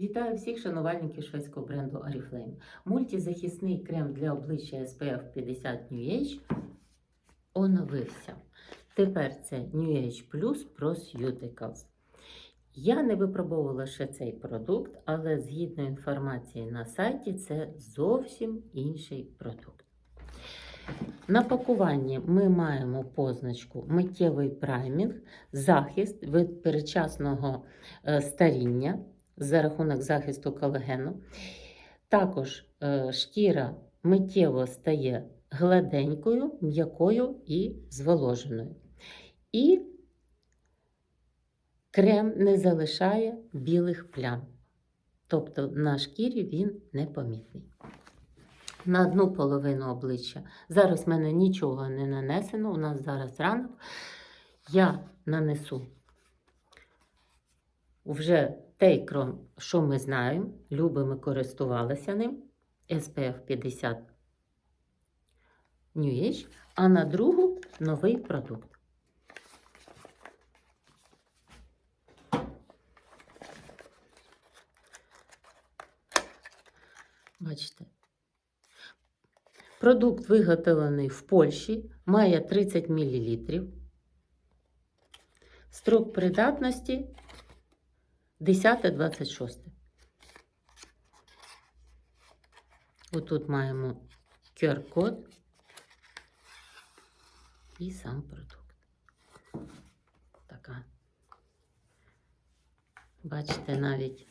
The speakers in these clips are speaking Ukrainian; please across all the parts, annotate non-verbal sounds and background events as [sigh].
Вітаю всіх шанувальників шведського бренду Oriflame. Мультизахисний крем для обличчя SPF 50 New Age оновився. Тепер це New Age Plus Pro. Я не випробовувала ще цей продукт, але згідно інформації на сайті, це зовсім інший продукт. На пакуванні ми маємо позначку миттєвий праймінг, захист від передчасного е, старіння за рахунок захисту колагену. Також е, шкіра миттєво стає гладенькою, м'якою і зволоженою. І крем не залишає білих плям. Тобто на шкірі він непомітний. На одну половину обличчя. Зараз в мене нічого не нанесено, у нас зараз ранок. Я нанесу вже той кром, що ми знаємо, любимо користувалися ним, SPF 50 New Age, а на другу новий продукт. Бачите. Продукт виготовлений в Польщі, має 30 мл. Строк придатності 10-26. Отут маємо QR-код і сам продукт. Така. Бачите, навіть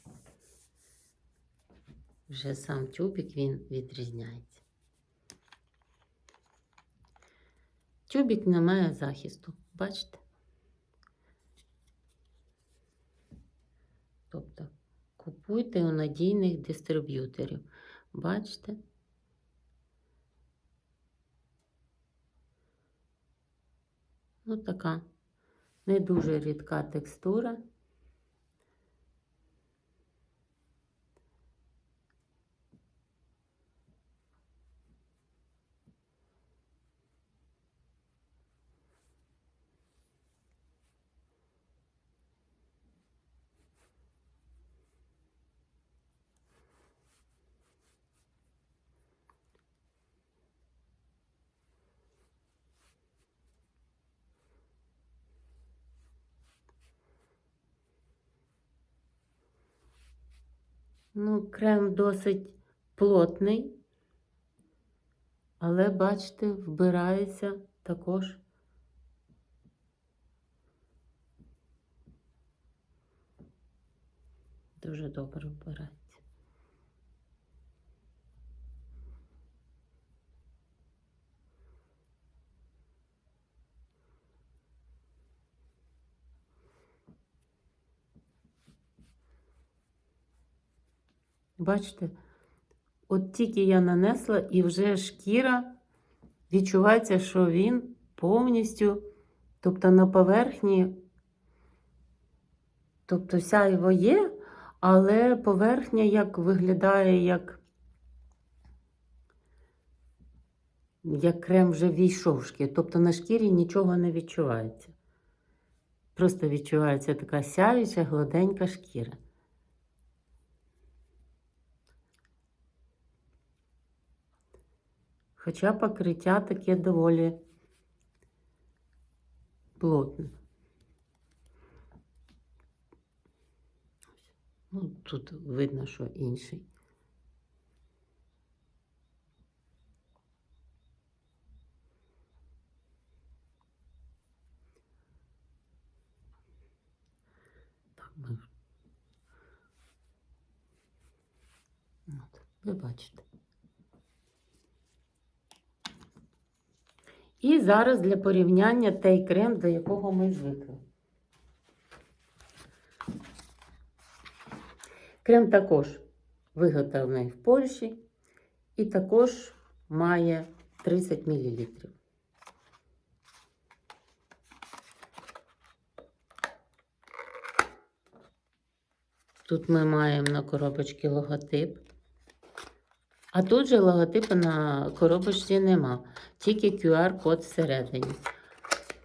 вже сам тюбик він відрізняється. Тюбик не має захисту, бачите? Тобто купуйте у надійних дистриб'юторів. Бачите? Ну, така не дуже рідка текстура. Ну, крем досить плотний, але, бачите, вбирається також. Дуже добре вбирається. Бачите, от тільки я нанесла, і вже шкіра відчувається, що він повністю, тобто на поверхні, тобто сяйво є, але поверхня як виглядає, як, як крем вже війшов в шкіру. Тобто на шкірі нічого не відчувається. Просто відчувається така сяюча, гладенька шкіра. Хоча покриття таке доволі плотне. Ну, тут видно, що інший. Так, ви бачите. І зараз для порівняння той крем, до якого ми звикли. Крем також виготовлений в Польщі і також має 30 мл. Тут ми маємо на коробочці логотип. А тут же логотипу на коробочці нема, тільки QR-код всередині.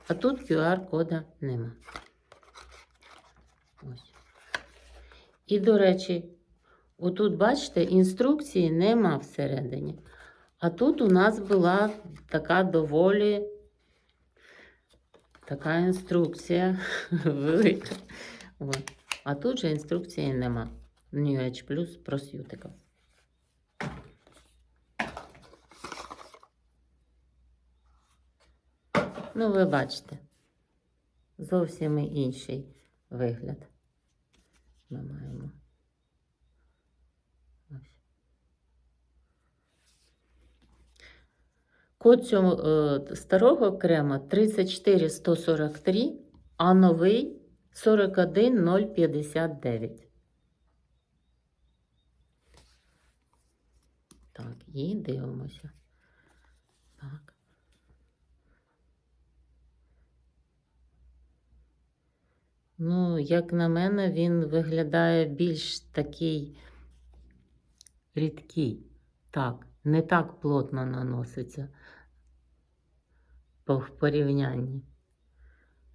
А тут QR-кода нема. Ось. І, до речі, Отут, бачите, інструкції нема всередині. А тут у нас була така доволі така інструкція [laughs] велика. А тут же інструкції нема. New Age Plus про сютика. Ну, ви бачите, зовсім інший вигляд ми маємо. Ось. Код цього е, старого крема 34143, а новий 41059. Так, і дивимося. Так. Ну, як на мене, він виглядає більш такий рідкий. Так, не так плотно наноситься по порівнянні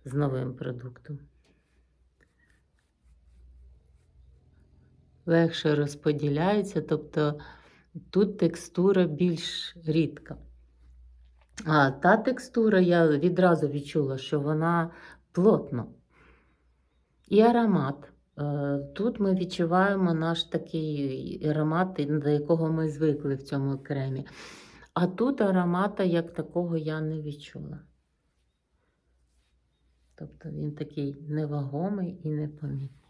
з новим продуктом. Легше розподіляється, тобто тут текстура більш рідка. А та текстура, я відразу відчула, що вона плотно. І аромат. Е, Тут ми відчуваємо наш такий аромат, до якого ми звикли в цьому кремі. А тут аромата як такого я не відчула. Тобто він такий невагомий і непомітний.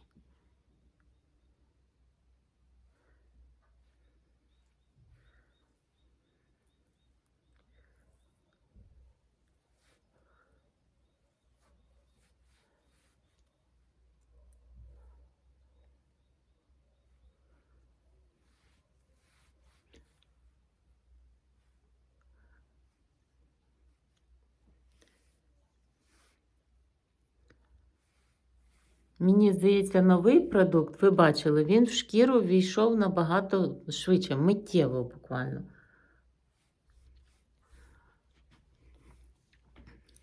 Мені здається, новий продукт, ви бачили, він в шкіру війшов набагато швидше, миттєво буквально.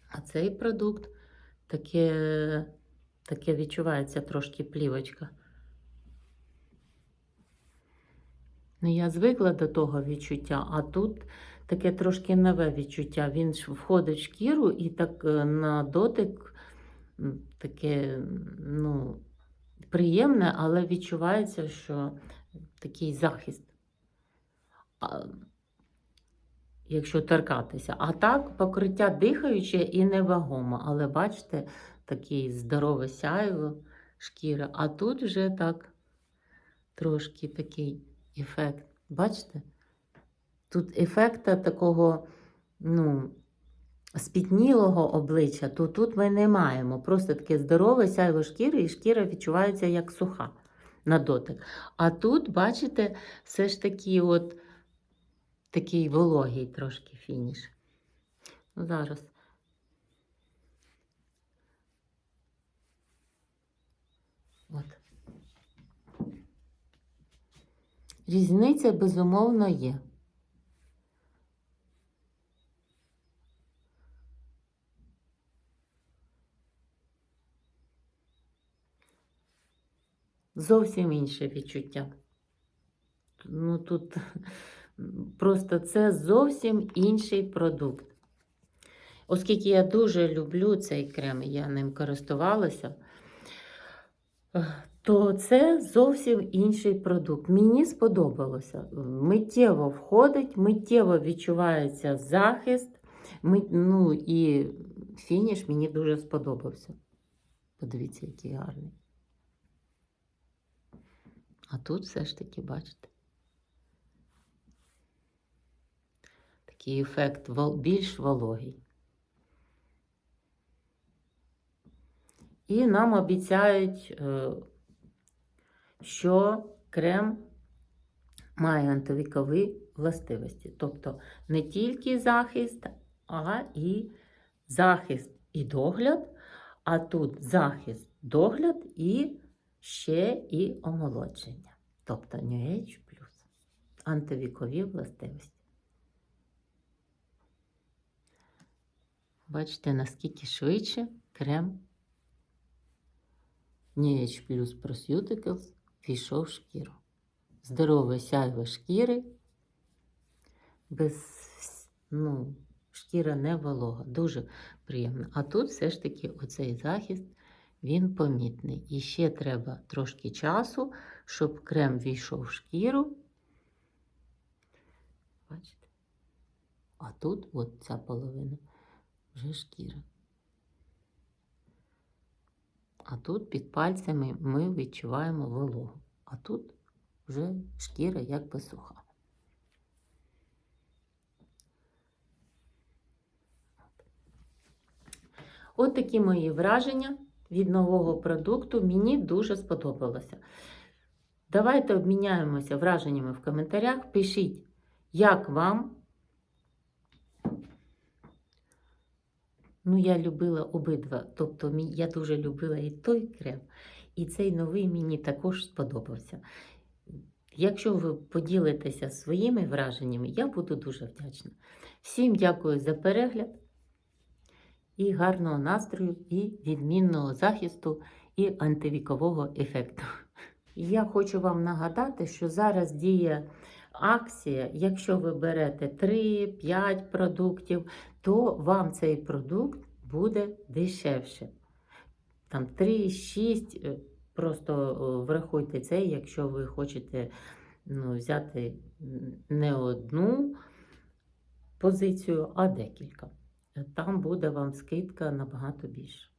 А цей продукт таке, таке відчувається трошки плівочка. Ну, я звикла до того відчуття, а тут таке трошки нове відчуття. Він входить в шкіру і так е, на дотик таке, ну, приємне, але відчувається, що такий захист. Якщо торкатися. А так, покриття дихаюче і невагомо. Але бачите, такий здорове сяйво шкіра. А тут вже так трошки такий ефект. Бачите? Тут ефекта такого, ну, спітнілого обличчя, то тут ми не маємо. Просто таке здорове сяйво шкіри, і шкіра відчувається як суха на дотик. А тут, бачите, все ж таки от такий вологий трошки фініш. Ну, зараз. От. Різниця, безумовно, є. Зовсім інше відчуття. Ну тут [laughs] просто це зовсім інший продукт. Оскільки я дуже люблю цей крем, я ним користувалася, то це зовсім інший продукт. Мені сподобалося. Миттєво входить, миттєво відчувається захист. Ну і фініш мені дуже сподобався. Подивіться, який гарний. А тут все ж таки, бачите, такий ефект більш вологий. І нам обіцяють, е, що крем має антивікові властивості. Тобто не тільки захист, а і захист і догляд, а тут захист, догляд і ще і омолодження. Тобто New Age Plus. Антивікові властивості. Бачите, наскільки швидше крем New Age Plus Proseuticals війшов в шкіру. здорове сяйво шкіри, без, ну, шкіра не волога, дуже приємно. А тут все ж таки оцей захист, він помітний. І ще треба трошки часу, щоб крем війшов в шкіру. Бачите? А тут, от ця половина, вже шкіра. А тут під пальцями ми відчуваємо вологу. А тут вже шкіра якби суха. От такі мої враження від нового продукту. Мені дуже сподобалося. Давайте обміняємося враженнями в коментарях. Пишіть, як вам. Ну, я любила обидва. Тобто, я дуже любила і той крем, і цей новий мені також сподобався. Якщо ви поділитеся своїми враженнями, я буду дуже вдячна. Всім дякую за перегляд і гарного настрою, і відмінного захисту, і антивікового ефекту. Я хочу вам нагадати, що зараз діє акція. Якщо ви берете 3-5 продуктів, то вам цей продукт буде дешевше. Там 3-6, е, просто врахуйте це, якщо ви хочете ну, взяти не одну позицію, а декілька. Там буде вам скидка набагато більше.